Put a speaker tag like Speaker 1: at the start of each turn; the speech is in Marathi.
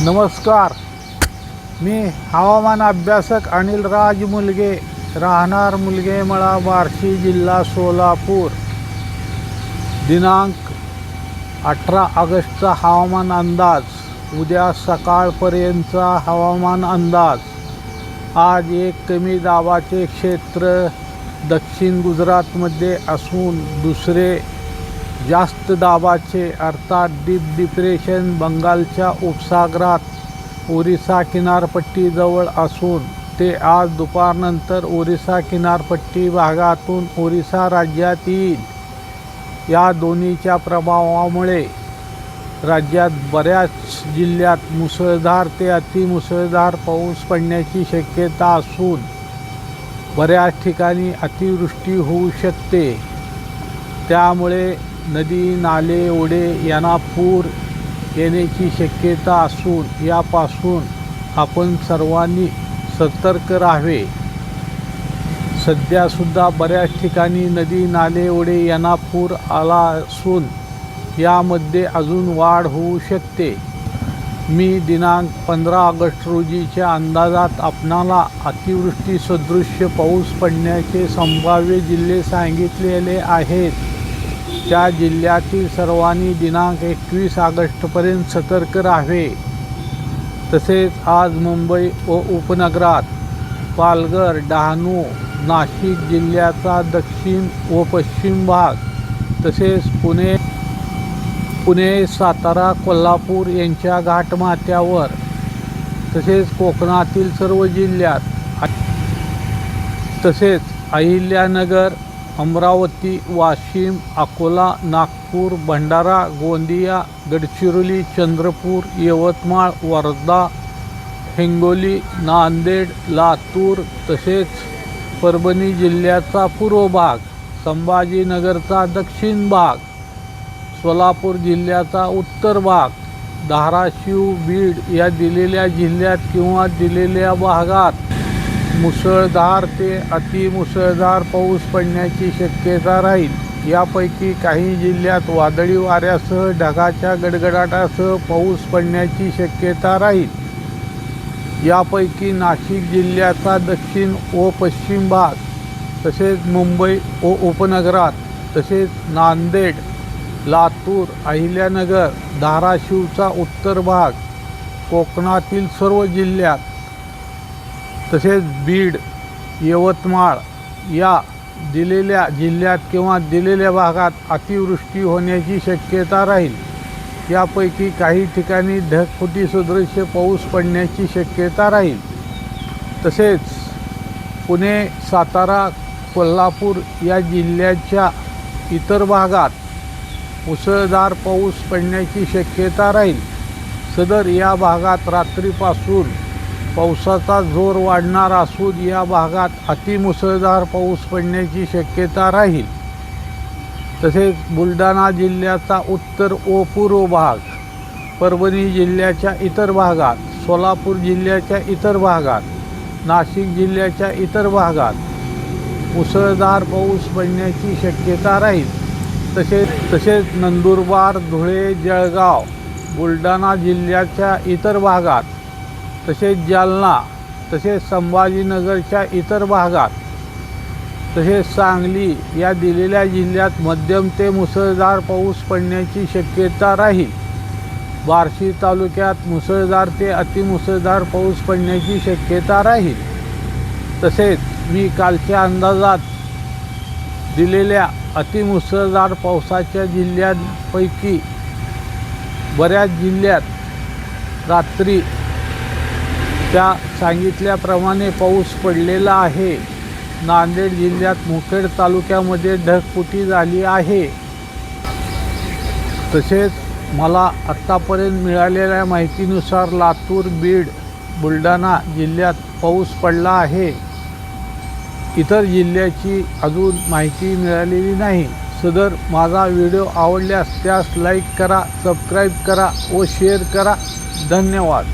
Speaker 1: नमस्कार. मी हवामान अभ्यासक अनिल राज मुलगे राहणार मुलगे मला बार्शी जिल्हा सोलापूर. दिनांक अठरा ऑगस्टचा हवामान अंदाज. उद्या सकाळपर्यंतचा हवामान अंदाज. आज एक कमी दाबाचे क्षेत्र दक्षिण गुजरातमध्ये असून दुसरे जास्त दाबाचे अर्थात डीप डिप्रेशन बंगालच्या उपसागरात ओरिसा किनारपट्टीजवळ असून ते आज दुपारनंतर ओरिसा किनारपट्टी भागातून ओरिसा राज्यात येईल. या दोन्हीच्या प्रभावामुळे राज्यात बऱ्याच जिल्ह्यात मुसळधार ते अतिमुसळधार पाऊस पडण्याची शक्यता असून बऱ्याच ठिकाणी अतिवृष्टी होऊ शकते. त्यामुळे नदी नाले ओढे यांना पूर येण्याची शक्यता असून यापासून आपण सर्वांनी सतर्क राहावे. सध्यासुद्धा बऱ्याच ठिकाणी नदी नाले ओढे यांना पूर आला असून यामध्ये अजून वाढ होऊ शकते. मी दिनांक पंधरा ऑगस्ट रोजीच्या अंदाजात आपणाला अतिवृष्टी सदृश्य पाऊस पडण्याचे संभाव्य जिल्हे सांगितलेले आहेत. त्या जिल्ह्यातील सर्वांनी दिनांक एकवीस ऑगस्टपर्यंत सतर्क राहावे. तसेच आज मुंबई व उपनगरात पालघर डहाणू नाशिक जिल्ह्याचा दक्षिण व पश्चिम भाग तसेच पुणे पुणे सातारा कोल्हापूर यांच्या घाटमाथ्यावर तसेच कोकणातील सर्व जिल्ह्यात तसेच अहिल्यानगर अमरावती वाशिम अकोला नागपूर भंडारा गोंदिया गडचिरोली चंद्रपूर यवतमाळ वर्धा हिंगोली नांदेड लातूर तसेच परभणी जिल्ह्याचा पूर्व भाग संभाजीनगरचा दक्षिण भाग सोलापूर जिल्ह्याचा उत्तर भाग धाराशिव बीड या दिलेल्या जिल्ह्यात किंवा दिलेल्या भागात. मुसळधार ते अतिमुसळधार पाऊस पडण्याची शक्यता राहील. यापैकी काही जिल्ह्यात वादळी वाऱ्यासह ढगाच्या गडगडाटासह पाऊस पडण्याची शक्यता राहील. यापैकी नाशिक जिल्ह्याचा दक्षिण व पश्चिम भाग तसेच मुंबई व उपनगरात तसेच नांदेड लातूर अहिल्यानगर धाराशिवचा उत्तर भाग कोकणातील सर्व जिल्ह्यात तसेच बीड यवतमाळ या दिलेल्या जिल्ह्यात किंवा दिलेल्या भागात अतिवृष्टी होण्याची शक्यता राहील. यापैकी काही ठिकाणी ढगफुटी सदृश्य पाऊस पडण्याची शक्यता राहील. तसेच पुणे सातारा कोल्हापूर या जिल्ह्याच्या इतर भागात मुसळधार पाऊस पडण्याची शक्यता राहील. सदर या भागात रात्रीपासून पावसाचा जोर वाढणार असून या भागात अतिमुसळधार पाऊस पडण्याची शक्यता राहील. तसेच बुलढाणा जिल्ह्याचा उत्तर व पूर्व भाग परभणी जिल्ह्याच्या इतर भागात सोलापूर जिल्ह्याच्या इतर भागात नाशिक जिल्ह्याच्या इतर भागात मुसळधार पाऊस पडण्याची शक्यता राहील. तसेच तसेच नंदुरबार धुळे जळगाव बुलढाणा जिल्ह्याच्या इतर भागात तसेच जालना तसेच संभाजीनगरच्या इतर भागात तसेच सांगली या दिलेल्या जिल्ह्यात मध्यम ते मुसळधार पाऊस पडण्याची शक्यता राहील. बार्शी तालुक्यात मुसळधार ते अतिमुसळधार पाऊस पडण्याची शक्यता राहील. तसेच मी कालच्या अंदाजात दिलेल्या अतिमुसळधार पावसाच्या जिल्ह्यांपैकी बऱ्याच जिल्ह्यात रात्री त्या सांगितल्याप्रमाणे पाऊस पडलेला आहे. नांदेड जिल्ह्यात मुखेड तालुक्यामध्ये ढगफुटी झाली आहे. तसेच मला आत्तापर्यंत मिळालेल्या माहितीनुसार लातूर बीड बुलढाणा जिल्ह्यात पाऊस पडला आहे. इतर जिल्ह्याची अजून माहिती मिळालेली नाही. सदर माझा व्हिडिओ आवडल्यास त्यास लाईक करा सबस्क्राईब करा व शेअर करा. धन्यवाद.